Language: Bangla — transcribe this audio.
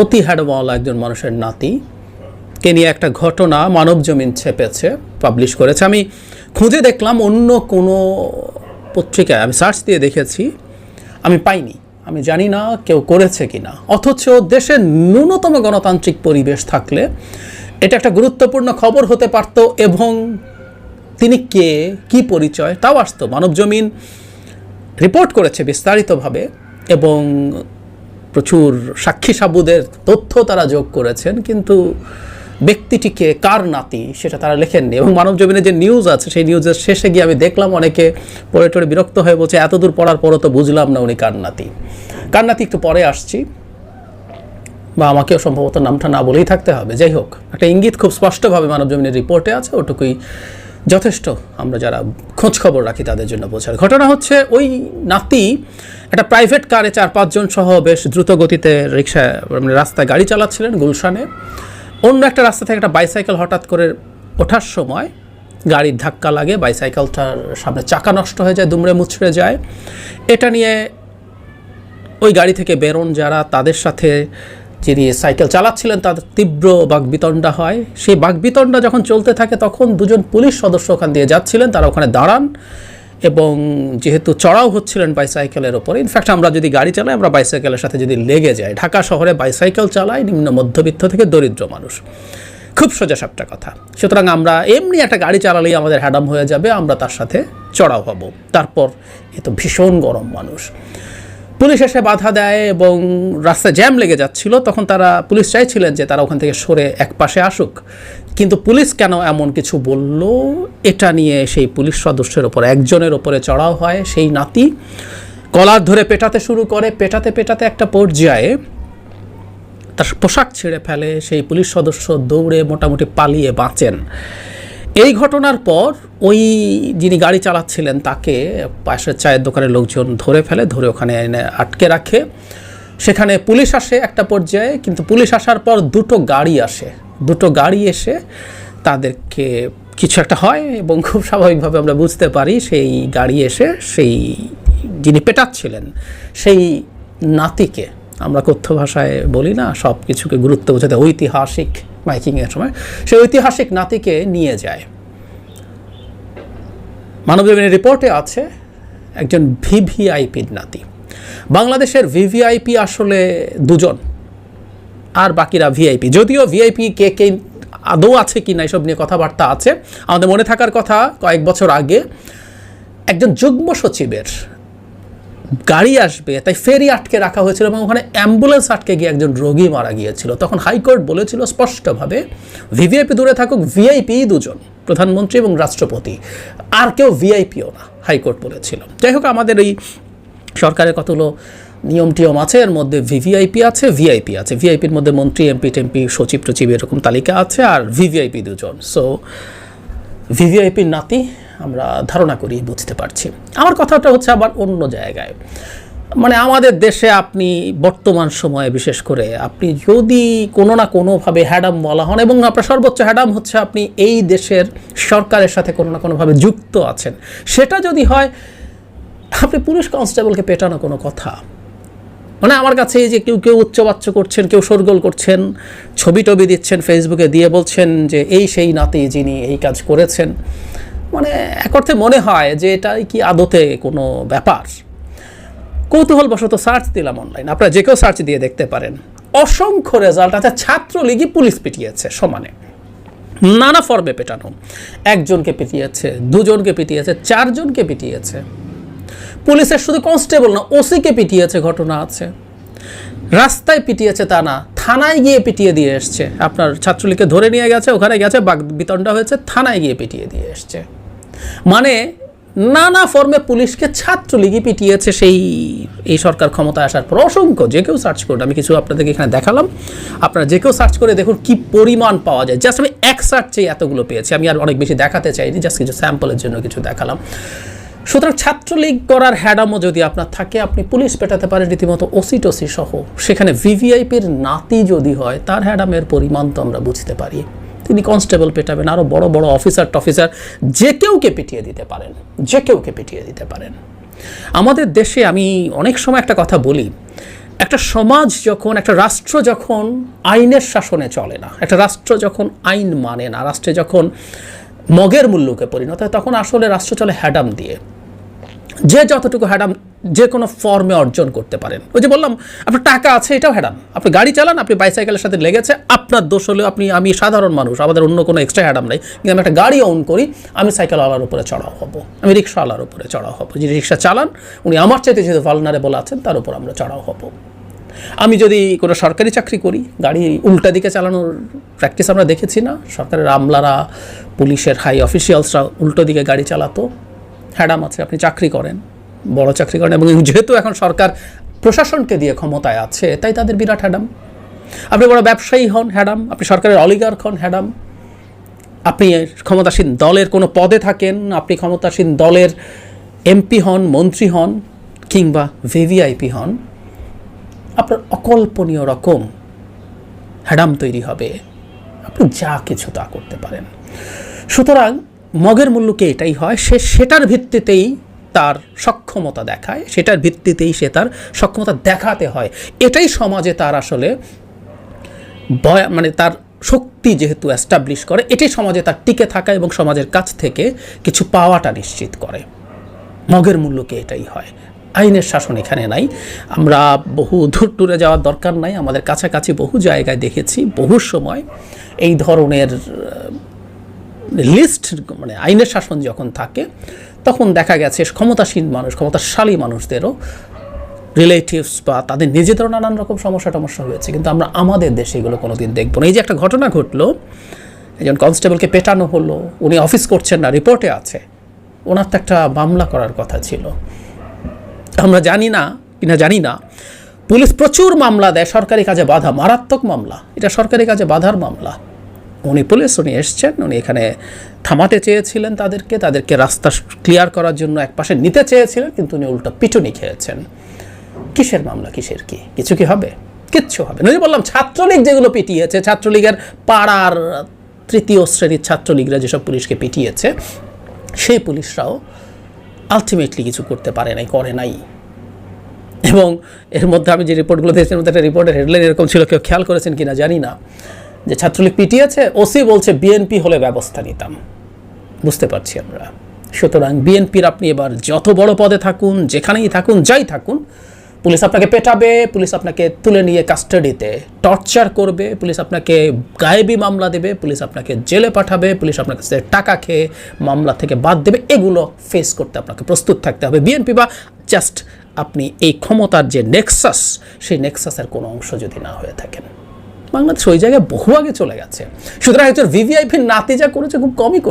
অতি হ্যাডওয়ালা একজন মানুষের নাতি। কে নিয়ে একটা ঘটনা মানব জমিন ছেপেছে পাবলিশ করেছে। আমি খুঁজে দেখলাম অন্য কোনো পত্রিকায়, আমি সার্চ দিয়ে দেখেছি, আমি পাইনি। আমি জানি না কেউ করেছে কি না অথচ দেশের ন্যূনতম গণতান্ত্রিক পরিবেশ থাকলে এটা একটা গুরুত্বপূর্ণ খবর হতে পারত এবং তিনি কে, কি পরিচয়, তাও আসতো। মানব জমিন রিপোর্ট করেছে বিস্তারিতভাবে এবং প্রচুর সাক্ষী সাবুদের তথ্য তারা যোগ করেছেন, কিন্তু ব্যক্তিটিকে কার নাতি সেটা তারা লেখেননি। এবং মানব জমিনে যে নিউজ আছে, সেই নিউজের শেষে গিয়ে আমি দেখলাম অনেকে পড়ে টড়ে বিরক্ত হয়ে বলছে এতদূর পড়ার পরও তো বুঝলাম না উনি কার নাতি। কার নাতি একটু পরে আসছি। বা আমাকেও সম্ভবত নামটা না বলেই থাকতে হবে। যাই হোক, একটা ইঙ্গিত খুব স্পষ্টভাবে মানব জমিনের রিপোর্টে আছে, ওটুকুই যথেষ্ট। আমরা যারা খোঁজ খবর রাখি তাদের জন্য বোঝার। ঘটনা হচ্ছে ওই নাতি একটা প্রাইভেট কারে চার পাঁচজন সহ বেশ দ্রুত গতিতে রিক্সা মানে রাস্তায় গাড়ি চালাচ্ছিলেন গুলশানে। অন্য একটা রাস্তা থেকে একটা বাইসাইকেল হঠাৎ করে ওঠার সময় গাড়ির ধাক্কা লাগে বাইসাইকেলটার সামনে চাকা নষ্ট হয়ে যায়, দুমড়ে মুচড়ে যায়। এটা নিয়ে ওই গাড়ি থেকে বেরোন যারা, তাদের সাথে যিনি সাইকেল চালাচ্ছিলেন, তার তীব্র বাগবিতণ্ডা হয়। সেই বাগবিতণ্ডা যখন চলতে থাকে, তখন দুজন পুলিশ সদস্য ওখান দিয়ে যাচ্ছিলেন। তারা ওখানে দাঁড়ান এবং যেহেতু চড়াও হচ্ছিলেন বাইসাইকেলের ওপরে ইনফ্যাক্ট আমরা যদি গাড়ি চালাই, আমরা বাইসাইকেলের সাথে যদি লেগে যাই। ঢাকা শহরে বাইসাইকেল চালায়, নিম্ন মধ্যবিত্ত থেকে দরিদ্র মানুষ। খুব সোজা সাপটা কথা। সুতরাং আমরা এমনি একটা গাড়ি চালালেই আমাদের হ্যাডাম হয়ে যাবে, আমরা তার সাথে চড়াও হব। তারপর এ তো ভীষণ গরম মানুষ। পুলিশ এসে বাধা দেয় এবং রাস্তায় জ্যাম লেগে যাচ্ছিল, তখন তারা পুলিশ চাইছিলেন যে তারা ওখান থেকে সরে এক পাশে আসুক। কিন্তু পুলিশ কেন এমন কিছু বলল? এটা নিয়ে সেই পুলিশ সদস্যের ওপর, একজনের ওপরে চড়াও হয়। সেই নাতি কলার ধরে পেটাতে শুরু করে। পেটাতে পেটাতে একটা পর্যায়ে তার পোশাক ছেড়ে ফেলে। সেই পুলিশ সদস্য দৌড়ে মোটামুটি পালিয়ে বাঁচেন। এই ঘটনার পর ওই যিনি গাড়ি চালাচ্ছিলেন, তাকে পাশের চায়ের দোকানের লোকজন ধরে ফেলে, ধরে ওখানে এনে আটকে রাখে। সেখানে পুলিশ আসে একটা পর্যায়ে, কিন্তু পুলিশ আসার পর দুটো গাড়ি আসে। দুটো গাড়ি এসে তাদেরকে কিছু একটা হয় এবং খুব স্বাভাবিকভাবে আমরা বুঝতে পারি সেই গাড়ি এসে সেই যিনি পেটাচ্ছিলেন, সেই নাতিকে। আমরা কথ্য ভাষায় বলি না সব কিছুকে গুরুত্ব বোঝাতে ঐতিহাসিক মাইকিংয়ের সময় সেই ঐতিহাসিক নাতিকে নিয়ে যায়। মানবজীবনের রিপোর্টে আছে একজন ভিভিআইপির নাতি। বাংলাদেশের ভিভিআইপি আসলে দুজন, আর বাকিরা ভিআইপি। যদিও ভিআইপি কে কে আদৌ আছে কি না, এসব নিয়ে কথাবার্তা আছে। আমাদের মনে থাকার কথা, কয়েক বছর আগে একজন যুগ্ম সচিবের গাড়ি আসবে, তাই ফেরি আটকে রাখা হয়েছিল এবং ওখানে অ্যাম্বুলেন্স আটকে গিয়ে একজন রোগী মারা গিয়েছিল। তখন হাইকোর্ট বলেছিল স্পষ্টভাবে ভিভিআইপি দূরে থাকুক, ভিআইপি দুজন, প্রধানমন্ত্রী এবং রাষ্ট্রপতি, আর কেউ ভিআইপিও না, হাইকোর্ট বলেছিল। যাই হোক, আমাদের এই সরকারের কতগুলো নিয়ম টিয়ম আছে, এর মধ্যে ভিভিআইপি আছে, ভিআইপি আছে। ভিআইপির মধ্যে মন্ত্রী, এমপি, টেমপি সচিব টচিব এরকম তালিকা আছে, আর ভিভিআইপি দুজন। সো ভিভিআইপির নাতি আমরা ধারণা করি, বুঝতে পারছি। আমার কথাটা হচ্ছে আবার অন্য জায়গায়। মানে আমাদের দেশে আপনি বর্তমান সময়ে, বিশেষ করে আপনি যদি কোনো না কোনোভাবে হ্যাডাম বলা হন, এবং আপনার সর্বোচ্চ হ্যাডাম হচ্ছে আপনি এই দেশের সরকারের সাথে কোনো না কোনোভাবে যুক্ত আছেন। সেটা যদি হয়, আপনি পুলিশ কনস্টেবলকে পেটানো কোনো কথা। মানে আমার কাছে এই যে কেউ কেউ উচ্চবাচ্য করছেন, কেউ শোরগোল করছেন ছবি টবি দিচ্ছেন ফেসবুকে দিয়ে বলছেন যে, এই সেই নাতি যিনি এই কাজ করেছেন মানে এক অর্থে মনে হয় যে এটাই কি আদতে কোনো ব্যাপার। কৌতূহলবশত সার্চ দিলাম অনলাইন আপনারা যে কেউ সার্চ দিয়ে দেখতে পারেন। অসংখ্য রেজাল্ট আছে, ছাত্রলীগই পুলিশ পিটিয়েছে সমানে। নানা ফর্মে পেটানো। একজনকে পিটিয়েছে, দুজনকে পিটিয়েছে, চারজনকে পিটিয়েছে। পুলিশের শুধু কনস্টেবল না, ওসিকে পিটিয়েছে ঘটনা আছে। রাস্তায় পিটিয়েছে তা না, থানায় গিয়ে পিটিয়ে দিয়ে এসছে। আপনার ছাত্রলীগকে ধরে নিয়ে গেছে, ওখানে গেছে বাগ বিতণ্ডা হয়েছে, থানায় গিয়ে পিটিয়ে দিয়ে এসছে। মানে নানা ফর্মে পুলিশকে ছাত্রলীগই পিটিয়েছে সেই, এই সরকার ক্ষমতায় আসার পর। অসংখ্য, যে কেউ সার্চ করুন, আমি কিছু আপনাদেরকে এখানে দেখালাম। আপনারা যে কেউ সার্চ করে দেখুন কি পরিমাণ পাওয়া যায়। জাস্ট আমি এক সার্চেই এতগুলো পেয়েছি। আমি আর অনেক বেশি দেখাতে চাইনি জাস্ট কিছু স্যাম্পলের জন্য কিছু দেখালাম। সুতরাং ছাত্রলীগ করার হ্যাডামও যদি আপনার থাকে, আপনি পুলিশ পেটাতে পারেন রীতিমতো ওসি টসি সহ। সেখানে ভিভিআইপির নাতি যদি হয়, তার হ্যাডামের পরিমাণ তো আমরা বুঝতে পারি। তিনি কনস্টেবল পেটাবেন আরও বড় বড় অফিসার টফিসার যে কেউকে পিটিয়ে দিতে পারেন, যে কেউকে পিটিয়ে দিতে পারেন। আমাদের দেশে আমি অনেক সময় একটা কথা বলি, একটা সমাজ যখন, একটা রাষ্ট্র যখন আইনের শাসনে চলে না, একটা রাষ্ট্র যখন আইন মানে না, রাষ্ট্রে যখন মগের মূল্যকে পরিণত হয়, তখন আসলে রাষ্ট্র চলে হ্যাডাম দিয়ে। যে যতটুকু হ্যাডাম যে কোনো ফর্মে অর্জন করতে পারেন। ওই যে বললাম, আপনার টাকা আছে, এটাও হ্যাডাম আপনি গাড়ি চালান, আপনি বাইসাইকেলের সাথে লেগেছে, আপনার দোষ হলেও আপনি, আমি সাধারণ মানুষ, আমাদের অন্য কোনো এক্সট্রা হ্যাডাম নেই। কিন্তু আমি একটা গাড়ি অন করি, আমি সাইকেলওয়ালার উপরে চড়াও হব। আমি রিক্সাওয়ালার উপরে চড়াও হব। যিনি রিক্সা চালান, উনি আমার চাইতে যেহেতু ভালনারেবল আছেন, তার উপর আমরা চড়াও হব। আমি যদি কোনো সরকারি চাকরি করি, গাড়ি উল্টা দিকে চালানোর প্র্যাকটিস আমরা দেখেছি না। সরকারের আমলারা, পুলিশের হাই অফিসিয়ালসরা উল্টো দিকে গাড়ি চালাতো। হ্যাডাম আছে, আপনি চাকরি করেন, বড় চাকরি করেন এবং যেহেতু এখন সরকার প্রশাসনকে দিয়ে ক্ষমতায় আছে, তাই তাদের বিরাট হ্যাডাম। আপনি বড় ব্যবসায়ী হন, হ্যাডাম। আপনি সরকারের অলিগার্ক হন, হ্যাডাম। আপনি ক্ষমতাসীন দলের কোনো পদে থাকেন, আপনি ক্ষমতাসীন দলের এমপি হন, মন্ত্রী হন, কিংবা ভিভিআইপি হন, আপনার অকল্পনীয় রকম হ্যাডাম তৈরি হবে। আপনি যা কিছু তা করতে পারেন। সুতরাং মগের মূল্যকে এটাই হয়? সে, সেটার ভিত্তিতেই তার সক্ষমতা দেখায়, সেটার ভিত্তিতেই সে তার সক্ষমতা দেখাতে হয়। এটাই সমাজে তার আসলে বয়া মানে তার শক্তি যেহেতু অ্যাস্টাবলিশ করে, এটাই সমাজে তার টিকে থাকা এবং সমাজের কাছ থেকে কিছু পাওয়াটা নিশ্চিত করে। মগের মূল্যকে এটাই হয়? আইনের শাসন এখানে নাই। আমরা বহু দূর দূরে যাওয়ার দরকার নাই। আমাদের কাছাকাছি বহু জায়গায় দেখেছি, বহু সময় এই ধরনের লিস্ট মানে আইনের শাসন যখন থাকে, তখন দেখা গেছে ক্ষমতাসীন মানুষ, ক্ষমতাশালী মানুষদেরও রিলেটিভস বা তাদের নিজেদেরও নানান রকম সমস্যা টমস্যা হয়েছে। কিন্তু আমরা আমাদের দেশে এগুলো কোনোদিন দেখব না। এই যে একটা ঘটনা ঘটলো, একজন কনস্টেবলকে পেটানো হলো, উনি অফিস করছেন না রিপোর্টে আছে। ওনার তো একটা মামলা করার কথা ছিল। আমরা জানি না, কিনা জানি না, পুলিশ প্রচুর মামলা দেয়, সরকারি কাজে বাধা, মারাত্মক মামলা। এটা সরকারি কাজে বাধার মামলা। উনি পুলিশ, উনি এসছেন, উনি এখানে থামাতে চেয়েছিলেন তাদেরকে তাদেরকে রাস্তা ক্লিয়ার করার জন্য এক পাশে নিতে চেয়েছিলেন, কিন্তু উনি উল্টো পিটুনি খেয়েছেন। কিসের মামলা, কিসের কি? কিছু কি হবে? কিচ্ছু হবে না। বললাম, ছাত্রলীগ যেগুলো পিটিয়েছে, ছাত্রলীগের পাড়ার তৃতীয় শ্রেণির ছাত্রলীগরা যেসব পুলিশকে পিটিয়েছে, সেই পুলিশরাও আলটিমেটলি কিছু করতে পারে নাই, করে নাই। এবং এর মধ্যে আমি যে রিপোর্টগুলো মধ্যে একটা রিপোর্টের হেডলাইন এরকম ছিল, কেউ খেয়াল করেছেন কিনা জানি না। যে ছাত্রলীগ পিটিয়েছে ওসি বলছে বিএনপি হলে ব্যবস্থা নিতাম। বুঝতে পারছি আমরা। সুতরাং বিএনপির আপনি এবার যত বড় পদে থাকুন, যেখানেই থাকুন, যাই থাকুন, পুলিশ আপনাকে পেটাবে, পুলিশ আপনাকে তুলে নিয়ে কাস্টাডিতে টর্চার করবে, পুলিশ আপনাকে গায়েবী মামলা দেবে, পুলিশ আপনাকে জেলে পাঠাবে, পুলিশ আপনার কাছে টাকা খেয়ে মামলা থেকে বাদ দেবে, এগুলো ফেস করতে আপনাকে প্রস্তুত থাকতে হবে। বিএনপি বা জাস্ট আপনি এই ক্ষমতার যে নেক্সাস সেই নেক্সাসের কোনো অংশ যদি না হয়ে থাকেন। বাংলাদেশ ওই জায়গায় বহু আগে চলে গেছে। সুতরাং একজন ভিভিআইপির নাতি যা করেছে, খুব কমই করে